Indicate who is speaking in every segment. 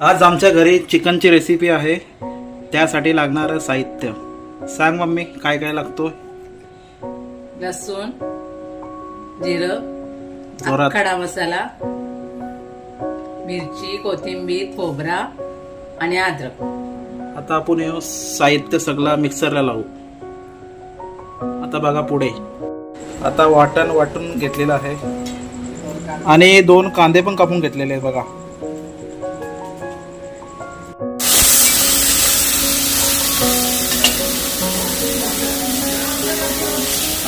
Speaker 1: आज आमच्या घरी चिकनची रेसिपी आहे. त्यासाठी लागणारं साहित्य. सांग मम्मी काय काय लागतो
Speaker 2: लसूण जिरं. खडा मसाला मिरची कोथिंबीर खोबरा आणि अद्रक.
Speaker 1: आता आपण हे साहित्य सगळं मिक्सरला लावू. आता बघा पुढे. आता वाटण वाटून घेतलेलं आहे. आणि दोन कांदे पण कापून घेतलेले आहेत बघा.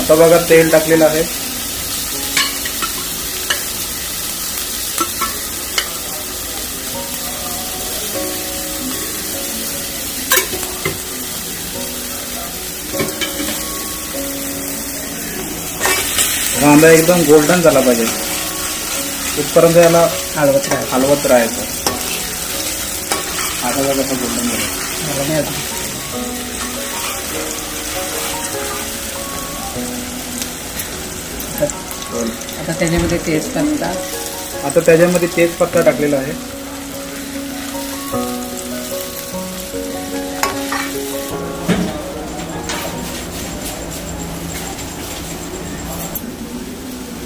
Speaker 1: आता बघा तेल टाकलेलं आहे. कांदा एकदम गोल्डन झाला पाहिजे. इथपर्यंत याला हलवत राहायचं. हलवत राहायचं. आता बघा कसं गोल्डन झालं.
Speaker 2: आता त्याच्यामध्ये तेजपत्ता
Speaker 1: आता त्याच्यामध्ये तेज पत्ता टाकलेला आहे.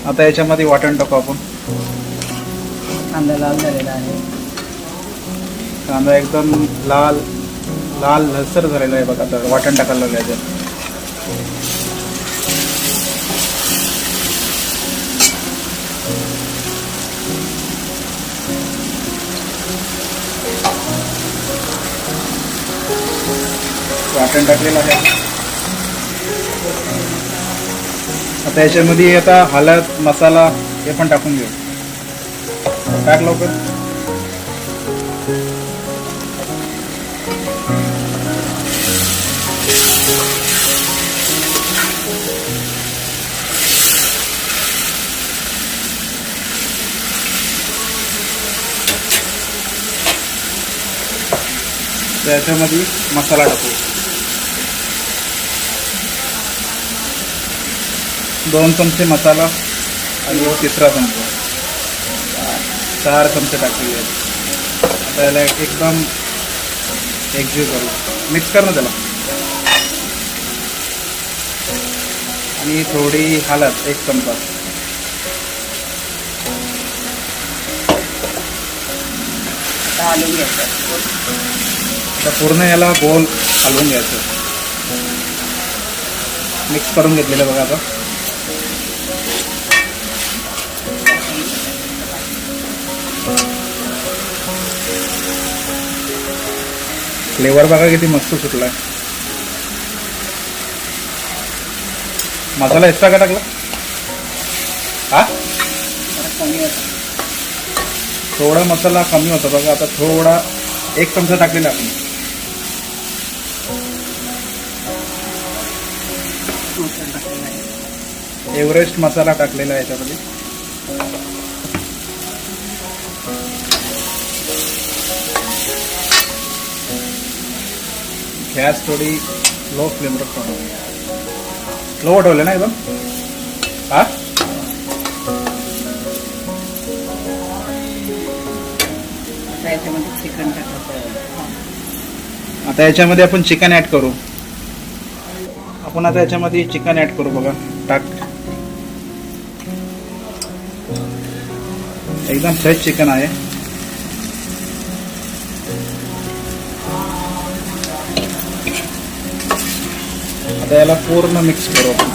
Speaker 1: आता याच्यामध्ये वाटण टाकू आपण.
Speaker 2: कांदा लाल झालेला आहे.
Speaker 1: कांदा एकदम लाल लाल लसर झालेला आहे बघा आता. वाटण टाकायला लागलं याच्यात वाटण टाकलेलं आहे. आता याच्यामध्ये आता हळद मसाला हे पण टाकून घेऊ. टाक लवकर. त्याच्यामध्ये मसाला टाकू. दोन चमचे मसाला आणि एक तिसरा चमचा. चार चमचे टाकलेले आहेत. आता याला एकदम एकजीव करू. मिक्स कर ना त्याला. आणि थोडी हळद एक चमचा.
Speaker 2: आता हलवून घ्यायचं.
Speaker 1: आता पूर्ण याला गोल हलवून घ्यायचं. मिक्स करून घेतलेलं बघा आता. फ्लेवर बघा किती मस्त सुटलाय. मसाला एक्स्ट्रा का टाकला? हा?
Speaker 2: कमी
Speaker 1: थोडा मसाला कमी होता बघा आता थोडा एक चमचा टाकलेला आपण. एव्हरेस्ट मसाला टाकलेला आहे याच्यामध्ये. गॅस थोडी लो फ्लेमवर करू लो ठेवले ना एकदम हा?
Speaker 2: आता याच्यामध्ये चिकन टाकायचं
Speaker 1: आता याच्यामध्ये आपण चिकन ऍड करू. आपण आता याच्यामध्ये चिकन ऍड करू बघा. टाक. एकदम फ्रेश चिकन आहे. आता याला पूर्ण मिक्स करू आपण.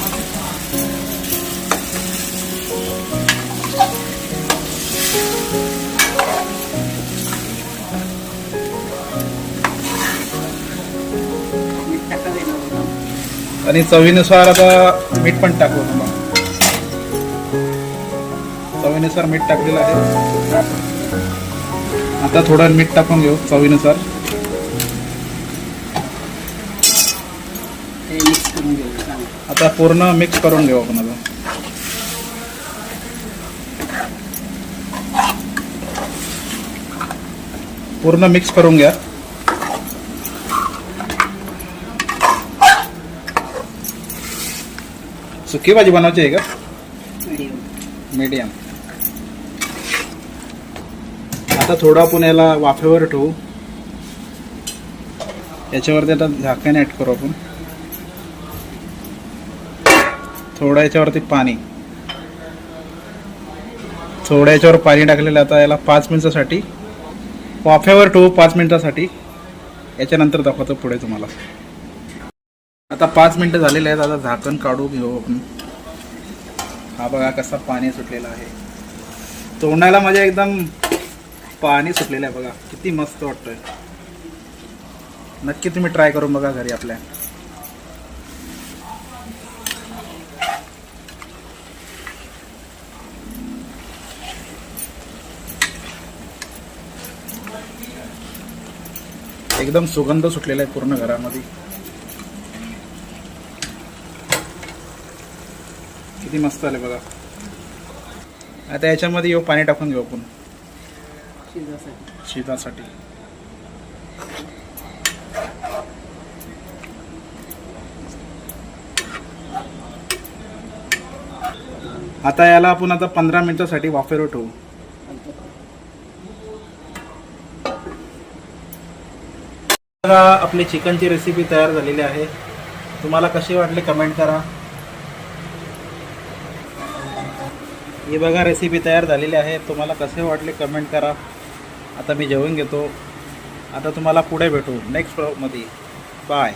Speaker 1: आणि चवीनुसार आता मीठ पण टाकू मग चवीनुसार मीठ टाकलेलं आहे. आता थोडं मीठ टाकून घेऊ चवीनुसार. आता पूर्ण मिक्स करून घेऊ आपण आता. पूर्ण मिक्स करून घ्या. सुकी भाजी बनवायची आहे का?
Speaker 2: मीडियम
Speaker 1: आता थोडा आपण याला वाफेवर ठेवू. याच्यावरती आता झाकण ॲड करू आपण. थोडा याच्यावरती पाणी. थोड्या याच्यावर पाणी टाकलेलं आता याला पाच मिनिटासाठी. वाफ्यावर ठेवू पाच मिनिटासाठी. याच्यानंतर दाखवतो पुढे तुम्हाला. आता पाच मिनटं झालेले आहेत. आता झाकण काढू घेऊ आपण. हा बघा कसा पाणी सुटलेला आहे. तोंडाला माझ्या एकदम पाणी सुटलेलं आहे बघा. किती मस्त वाटतंय. नक्की तुम्ही ट्राय करून बघा घरी आपल्या. एकदम सुगंध सुटलेला आहे पूर्ण घरामध्ये. किती मस्त आले बघा. आता याच्यामध्ये येऊ पाणी टाकून घेऊ आपण.
Speaker 2: शिजासाठी.
Speaker 1: आता याला आपण आता पंधरा मिनिटासाठी वाफेवर ठेवू बघा आपली चिकनची रेसिपी तयार झालेली आहे. तुम्हाला कशी वाटली कमेंट करा. ही बघा रेसिपी तयार झालेली आहे. तुम्हाला कसे वाटले कमेंट करा. आता मी जेवून घेतो. आता तुम्हाला पुढे भेटू. नेक्स्टमध्ये. बाय